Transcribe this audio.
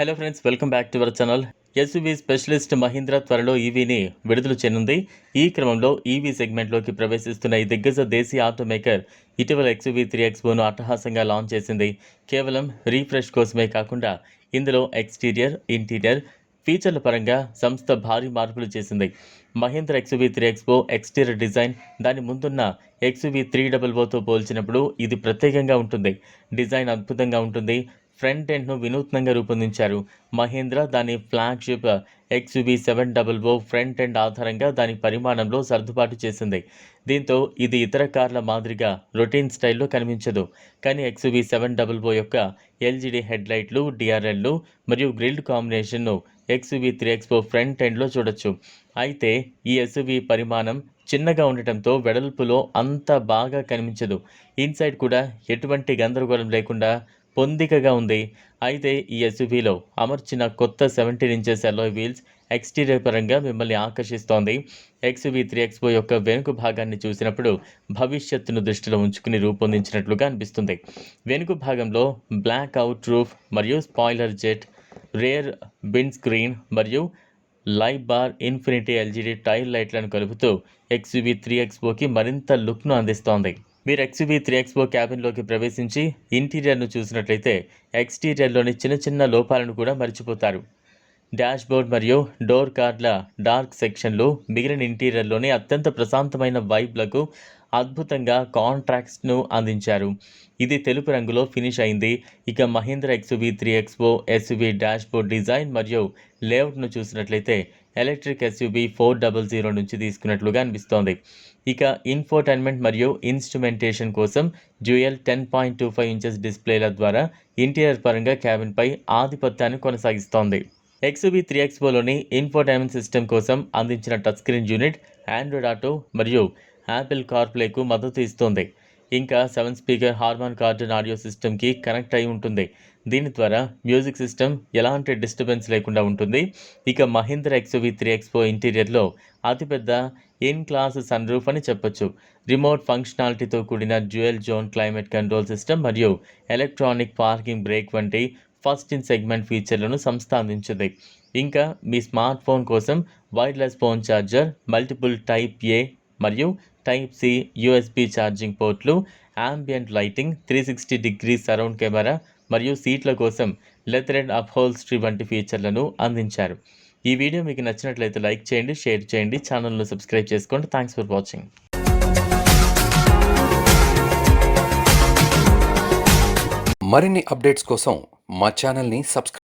Hello friends welcome back to our channel. SUV specialist Mahindra త్వరలో ఈవీని విడుదల చేయనుంది. ఈ క్రమంలో ఈవీ సెగ్మెంట్లోకి ప్రవేశిస్తున్న ఈ దిగ్గజ దేశీయ ఆటోమేకర్ ఇటీవల ఎక్స్యూవీ త్రీ ఎక్స్బోను అట్టహాసంగా లాంచ్ చేసింది. కేవలం రీఫ్రెష్ కోసమే కాకుండా ఇందులో ఎక్స్టీరియర్ ఇంటీరియర్ ఫీచర్ల పరంగా సంస్థ భారీ మార్పులు చేసింది. Mahindra XUV three XO exterior design దాని ముందున్న ఎక్స్యూవీ త్రీ డబల్ ఓతో పోల్చినప్పుడు ఇది ప్రత్యేకంగా ఉంటుంది. డిజైన్ అద్భుతంగా ఉంటుంది. ఫ్రంట్ ఎండ్ను వినూత్నంగా రూపొందించారు. మహేంద్ర దాని flagship XUV seven double O front end ఆధారంగా దాని పరిమాణంలో సర్దుబాటు చేసింది. దీంతో ఇది ఇతర కార్ల మాదిరిగా రొటీన్ స్టైల్లో కనిపించదు. కానీ ఎక్స్యూబీ సెవెన్ డబల్ ఓ యొక్క ఎల్జీడీ హెడ్లైట్లు డిఆర్ఎల్లు మరియు గ్రిల్డ్ కాంబినేషన్ను ఎక్స్యూబీ త్రీ ఎక్స్పో ఫ్రంట్ ఎండ్లో చూడొచ్చు. అయితే ఈ ఎస్యూబీ పరిమాణం చిన్నగా ఉండటంతో వెడల్పులో అంత బాగా కనిపించదు. ఇన్సైడ్ కూడా ఎటువంటి గందరగోళం లేకుండా పొందికగా ఉంది. అయితే ఈ ఎస్యూవీలో అమర్చిన కొత్త seventeen inches alloy wheels exterior పరంగా మిమ్మల్ని ఆకర్షిస్తోంది. ఎక్స్వీ త్రీ ఎక్స్పో యొక్క వెనుక భాగాన్ని చూసినప్పుడు భవిష్యత్తును దృష్టిలో ఉంచుకుని రూపొందించినట్లుగా అనిపిస్తుంది. వెనుక భాగంలో బ్లాక్ అవుట్ రూఫ్ మరియు spoiler jet rear windscreen మరియు live bar infinity LGD tail లైట్లను కలుపుతూ ఎక్స్వీ త్రీ ఎక్స్పోకి మరింత లుక్ను అందిస్తోంది. మీరు ఎక్స్యూవీ త్రీ ఎక్స్పో క్యాబిన్లోకి ప్రవేశించి ఇంటీరియర్ను చూసినట్లయితే ఎక్స్టీరియర్లోని చిన్న చిన్న లోపాలను కూడా మర్చిపోతారు. డాష్ బోర్డ్ మరియు డోర్ కార్డ్ల డార్క్ సెక్షన్లు మిగిలిన ఇంటీరియర్లోని అత్యంత ప్రశాంతమైన వైబ్లకు అద్భుతంగా కాంట్రాక్ట్స్ను అందించారు. ఇది తెలుపు రంగులో ఫినిష్ అయింది. ఇక Mahindra XV three XO SUV dashboard design మరియు లేఅవుట్ను చూసినట్లయితే electric SUV four double zero నుంచి తీసుకున్నట్లుగా అనిపిస్తోంది. ఇక ఇన్ఫోటైన్మెంట్ మరియు ఇన్స్ట్రుమెంటేషన్ కోసం dual ten point two five inches డిస్ప్లేల ద్వారా ఇంటీరియర్ పరంగా క్యాబిన్పై ఆధిపత్యాన్ని కొనసాగిస్తోంది. ఎక్స్యూవీ త్రీ ఎక్స్పోలోని ఇన్ఫోటైన్మెంట్ సిస్టమ్ కోసం అందించిన touch screen unit Android Auto మరియు యాపిల్ కార్ప్లేకు మద్దతు ఇస్తుంది. ఇంకా seven speaker Harman Kardon audio సిస్టమ్కి కనెక్ట్ అయి ఉంటుంది. దీని ద్వారా మ్యూజిక్ సిస్టమ్ ఎలాంటి డిస్టర్బెన్స్ లేకుండా ఉంటుంది. ఇక మహీంద్ర ఎక్స్యూవీ త్రీ ఎక్స్పో ఇంటీరియర్లో అతిపెద్ద ఇన్ క్లాస్ సన్ రూఫ్ అని చెప్పొచ్చు. రిమోట్ ఫంక్షనాలిటీతో కూడిన dual zone climate control system మరియు ఎలక్ట్రానిక్ పార్కింగ్ బ్రేక్ వంటి ఫస్ట్ ఇన్ సెగ్మెంట్ ఫీచర్లను సంస్థ అందించింది ఇంకా మీ స్మార్ట్ ఫోన్ కోసం wireless phone charger multiple type A మరియు type C USB charging పోర్ట్లు ambient lighting three sixty degree surround camera మరియు సీట్ల కోసం లెథరెడ్ అప్హోల్స్ట్రీ వంటి ఫీచర్లను అందించారు. ఈ వీడియో మీకు నచ్చినట్లయితే లైక్ చేయండి షేర్ చేయండి ఛానల్ను సబ్స్క్రైబ్ చేసుకోండి. Thanks for watching. మరిన్ని అప్డేట్స్ కోసం మా ఛానల్ని సబ్స్క్రైబ్